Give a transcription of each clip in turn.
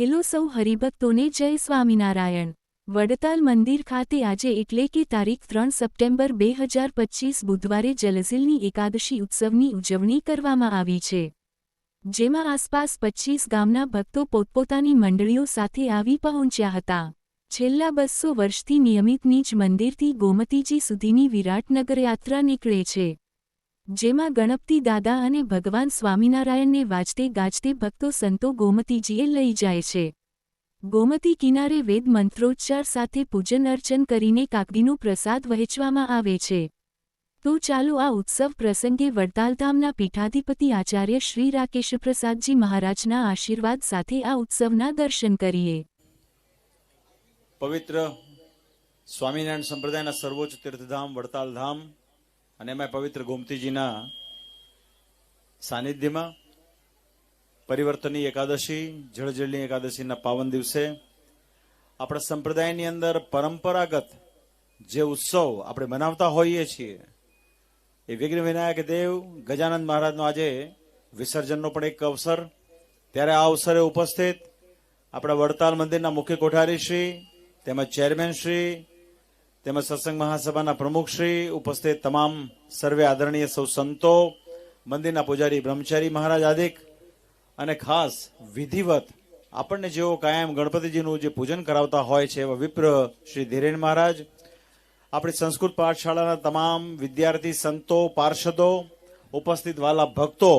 Hello સૌ હરિભક્તોને જય સ્વામિનારાયણ. વડતાલ મંદિર ખાતે આજે એટલે કે તારીખ ત્રણ સપ્ટેમ્બર બે હજાર પચીસ બુધવારે જલઝીલની એકાદશી ઉત્સવની ઉજવણી કરવામાં આવી છે. જેમાં આસપાસ પચીસ ગામના ભક્તો પોતપોતાની મંડળીઓ સાથે આવી પહોંચ્યા હતા. છેલ્લા બસો વર્ષથી નિયમિત નીચ મંદિરથી ગોમતીજી સુધીની વિરાટનગર યાત્રા નીકળે છે. જેમાં ગણપતિ દાદા અને ભગવાન સ્વામિનારાયણને વાજતે ગાજતે ભક્તો સંતો ગોમતીજીએ લઈ જાય છે. ગોમતી કિનારે વેદ મંત્રોચ્ચાર સાથે પૂજન અર્ચન કરીને કાકડીનો પ્રસાદ વહેંચવામાં આવે છે. તો ચાલો આ ઉત્સવ પ્રસંગે વડતાલધામના પીઠાધિપતિ આચાર્ય શ્રી રાકેશપ્રસાદજી મહારાજના આશીર્વાદ સાથે આ ઉત્સવના દર્શન કરીએ. પવિત્ર સ્વામિનારાયણ સંપ્રદાયના સર્વોચ્ચ તીર્થધામ વડતાલ ધામ અને એમાં પવિત્ર ગોમતીજીના સાનિધ્યમાં પરિવર્તનની એકાદશી, જળજળની એકાદશીના પાવન દિવસે આપણા સંપ્રદાયની અંદર પરંપરાગત જે ઉત્સવ આપણે મનાવતા હોઈએ છીએ, એ વિઘ્ન વિનાયક દેવ ગજાનંદ મહારાજનો આજે વિસર્જનનો પણ એક અવસર. ત્યારે આ અવસરે ઉપસ્થિત આપણા વડતાલ મંદિરના મુખ્ય કોઠારી શ્રી, તેમજ ચેરમેન શ્રી તેમજ સત્સંગ મહાસભાના પ્રમુખ શ્રી ઉપસ્થિત તમામ સર્વે આદરણીય સૌ સંતો, મંદિરના પૂજારી, બ્રહ્મચારી, મહારાજ આદિક અને ખાસ વિધિવત આપણને જેઓ કાયમ ગણપતિજીનું જે પૂજન કરાવતા હોય છે એવા વિપ્ર શ્રી ધીરેન મહારાજ, આપણી સંસ્કૃત પાઠશાળાના તમામ વિદ્યાર્થી સંતો, પાર્ષદો, ઉપસ્થિત વાલા ભક્તો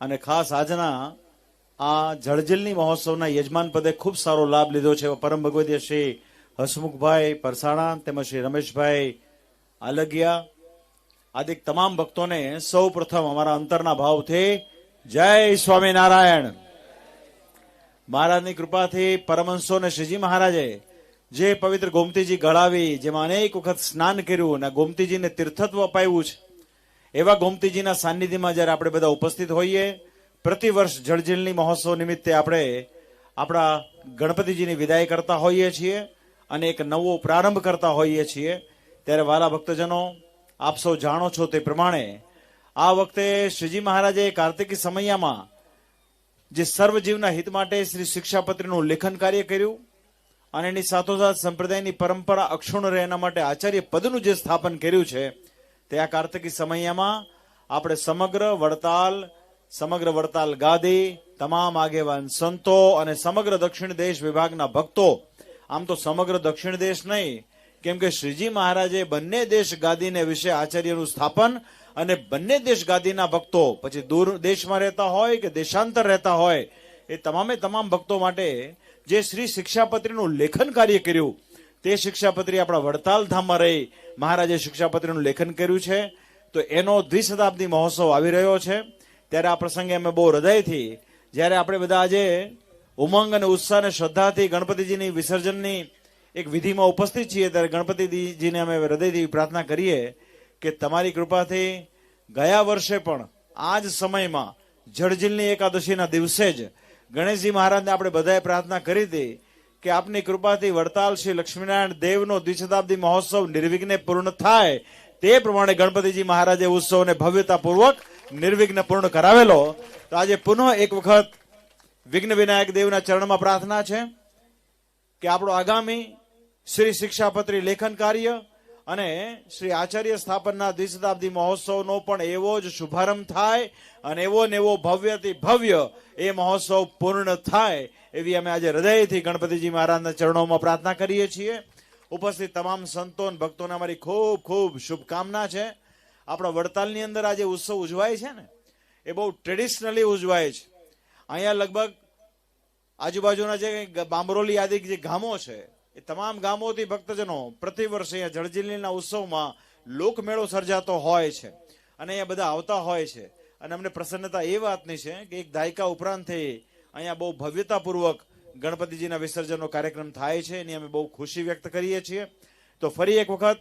અને ખાસ આજના આ જળજલની મહોત્સવના યજમાન પદે ખૂબ સારો લાભ લીધો છે એવા પરમ ભગવદીય શ્રી હસમુખભાઈ પરસાણા તેમજ શ્રી રમેશભાઈ આલગિયા આદિક તમામ ભક્તોને સૌ પ્રથમ અમારા અંતરના ભાવથી જય સ્વામિનારાયણ. મહારાજની કૃપાથી પરમહંસો અને શ્રીજી મહારાજે જે પવિત્ર ગોમતીજી ગળાવી, જેમાં અનેક વખત સ્નાન કર્યું અને ગોમતીજીને તીર્થત્વ અપાવ્યું છે, એવા ગોમતીજીના સાનિધ્યમાં જ્યારે આપણે બધા ઉપસ્થિત હોઈએ, પ્રતિવર્ષ જળજીલની મહોત્સવ નિમિત્તે આપણે આપણા ગણપતિજીની વિદાય કરતા હોઈએ છીએ. અને એક નવો પ્રારંભ કરતા હોઈએ છીએ. ત્યારે વાલા ભક્તજનો, આપ સૌ જાણો છો તે પ્રમાણે આ વખતે શ્રીજી મહારાજે કાર્તિકી સમયમાં જે સર્વજીવના હિત માટે શ્રી શિક્ષાપત્રીનું લેખન કાર્ય કર્યું અને એની સાથોસાથ સંપ્રદાયની પરંપરા અક્ષુણ રહે એના માટે આચાર્ય પદનું જે સ્થાપન કર્યું છે, તે આ કાર્તિકી સમયમાં આપણે સમગ્ર વડતાલ સમગ્ર વડતાલ ગાદી, તમામ આગેવાન સંતો અને સમગ્ર દક્ષિણ દેશ વિભાગના ભક્તો આમ તો સમગ્ર દક્ષિણ દેશ નહીં, કેમ કે શ્રીજી મહારાજે બંને દેશ ગાદીને વિશે આચાર્યનું સ્થાપન અને બંને દેશ ગાદીના ભક્તો પછી દૂર દેશમાં રહેતા હોય કે દેશાંતર રહેતા હોય, એ તમામે તમામ ભક્તો માટે જે શ્રી શિક્ષાપત્રીનું લેખન કાર્ય કર્યું, તે શિક્ષાપત્રી આપણા વડતાલ ધામમાં રહી, મહારાજે શિક્ષાપત્રીનું લેખન કર્યું છે. તો એનો દ્વિશતાબ્દી મહોત્સવ આવી રહ્યો છે. ત્યારે આ પ્રસંગે અમે બહુ હૃદયથી, જ્યારે આપણે બધા આજે ઉમંગ અને ઉત્સાહ અને શ્રદ્ધાથી ગણપતિજીની વિસર્જનની એક વિધિમાં ઉપસ્થિત છીએ. ત્યારે ગણપતિજીને અમે હૃદયથી પ્રાર્થના કરીએ કે તમારી કૃપાથી ગયા વર્ષે પણ આ જ સમયમાં જળજીલની એકાદશીના દિવસે જ ગણેશજી મહારાજને આપણે બધાએ પ્રાર્થના કરી હતી કે આપની કૃપાથી વડતાલ શ્રી લક્ષ્મીનારાયણ દેવનો દ્વિશતાબ્દી મહોત્સવ નિર્વિઘ્ને પૂર્ણ થાય તે પ્રમાણે ગણપતિજી મહારાજે ઉત્સવને ભવ્યતાપૂર્વક નિર્વિઘ્ન પૂર્ણ કરાવેલો. તો આજે પુનઃ એક વખત વિઘ્ન વિનાયક દેવના ચરણમાં પ્રાર્થના છે કે આપણો આગામી શ્રી શિક્ષાપત્રી લેખન કાર્ય અને શ્રી આચાર્ય સ્થાપનના દ્વિશતાબ્દી મહોત્સવનો પણ એવો જ શુભારંભ થાય અને એવો ને એવો ભવ્યથી ભવ્ય એ મહોત્સવ પૂર્ણ થાય એવી અમે આજે હૃદયથી ગણપતિજી મહારાજના ચરણોમાં પ્રાર્થના કરીએ છીએ. ઉપસ્થિત તમામ સંતો ભક્તોને અમારી ખૂબ ખૂબ શુભકામના છે. આપણા વડતાલની અંદર આજે ઉત્સવ ઉજવાય છે ને? એ બહુ ટ્રેડિશનલી ઉજવાય છે. અહીંયા લગભગ આજુબાજુના જે બામરોલી આદિ જે ગામો છે, એ તમામ ગામોથી ભક્તજનો પ્રતિવર્ષ અહીંયા જળજીલીના ઉત્સવમાં લોકમેળો સર્જાતો હોય છે. અને અહીંયા બધા આવતા હોય છે. અને અમને પ્રસન્નતા એ વાતની છે કે એક દાયકા ઉપરાંતથી અહીંયા બહુ ભવ્યતાપૂર્વક ગણપતિજીના વિસર્જનનો કાર્યક્રમ થાય છે. એની અમે બહુ ખુશી વ્યક્ત કરીએ છીએ. તો ફરી એક વખત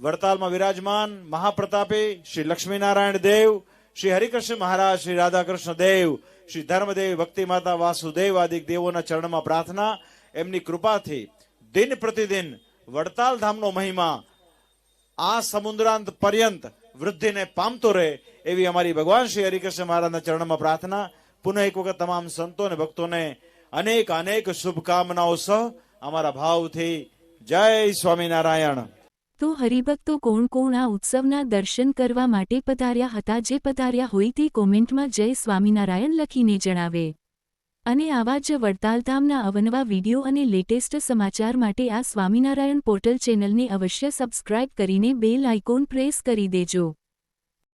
વડતાલમાં વિરાજમાન મહાપ્રતાપી શ્રી લક્ષ્મીનારાયણ દેવ શ્રી હરિકૃષ્ણ મહારાજ, શ્રી રાધાકૃષ્ણ દેવ, શ્રી ધર્મદેવ, ભક્તિ માતા વાસુદેવ આદિ દેવોના ચરણમાં પ્રાર્થના, એમની કૃપાથી દિન પ્રતિદિન વડતાલ ધામનો મહિમા આ સમુદ્રાંત પર્યંત વૃદ્ધિને પામતો રહે એવી અમારી ભગવાન શ્રી હરિકૃષ્ણ મહારાજના ચરણમાં પ્રાર્થના. પુનઃ એક વખત તમામ સંતો અને ભક્તોને અનેક અનેક શુભકામનાઓ સહ અમારા ભાવથી જય સ્વામિનારાયણ. તો હરિભક્તો કોણ કોણ આ ઉત્સવના દર્શન કરવા માટે પધાર્યા હતા જે પધાર્યા હોય તે કોમેન્ટમાં જય સ્વામિનારાયણ લખીને જણાવે. અને આવા જ વડતાલધામના અવનવા વિડિયો અને લેટેસ્ટ સમાચાર માટે આ સ્વામિનારાયણ પોર્ટલ ચેનલને અવશ્ય સબસ્ક્રાઇબ કરીને બેલ આઇકોન પ્રેસ કરી દેજો.